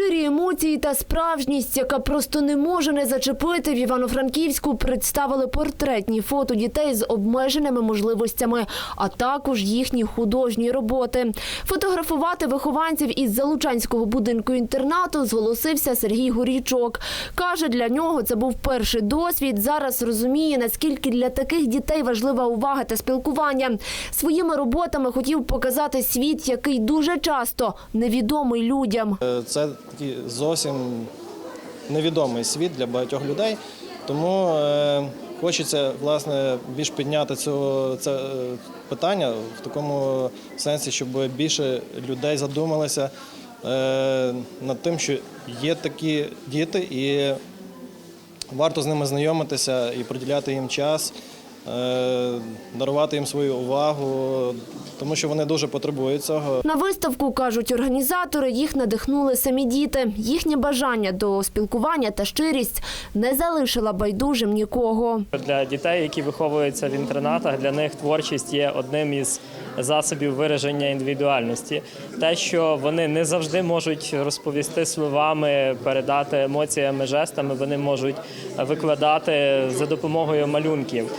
Щирі емоції та справжність, яка просто не може не зачепити в Івано-Франківську, представили портретні фото дітей з обмеженими можливостями, а також їхні художні роботи. Фотографувати вихованців із Залучанського будинку інтернату зголосився Сергій Горічок. Каже, для нього це був перший досвід. Зараз розуміє, наскільки для таких дітей важлива увага та спілкування. Своїми роботами хотів показати світ, який дуже часто невідомий людям. Е, Це такий зовсім невідомий світ для багатьох людей, тому е, хочеться власне більш підняти цього це е, питання в такому сенсі, щоб більше людей задумалися е, над тим, що є такі діти, і варто з ними знайомитися і приділяти їм час. Е, Дарувати їм свою увагу, тому що вони дуже потребують цього. На виставку, кажуть організатори, їх надихнули самі діти. Їхнє бажання до спілкування та щирість не залишила байдужим нікого. Для дітей, які виховуються в інтернатах, для них творчість є одним із засобів вираження індивідуальності. Те, що вони не завжди можуть розповісти словами, передати емоціями, жестами, вони можуть викладати за допомогою малюнків.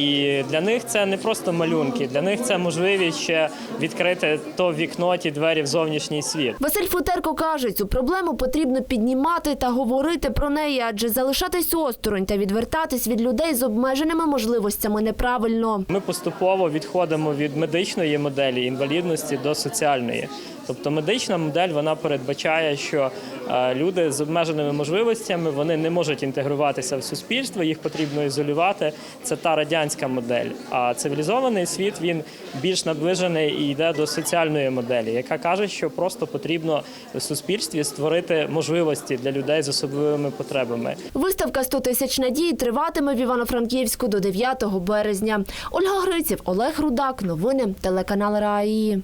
І для них це не просто малюнки, для них це можливість ще відкрити то вікно, ті двері в зовнішній світ. Василь Футерко каже, цю проблему потрібно піднімати та говорити про неї, адже залишатись осторонь та відвертатись від людей з обмеженими можливостями неправильно. Ми поступово відходимо від медичної моделі інвалідності до соціальної. Тобто медична модель вона передбачає, що е, люди з обмеженими можливостями вони не можуть інтегруватися в суспільство, їх потрібно ізолювати. Це та радянська модель. А цивілізований світ він більш наближений і йде до соціальної моделі, яка каже, що просто потрібно в суспільстві створити можливості для людей з особливими потребами. Виставка «100 тисяч надій триватиме в Івано-Франківську до 9 березня. Ольга Гриців, Олег Рудак. Новини телеканал РАІ.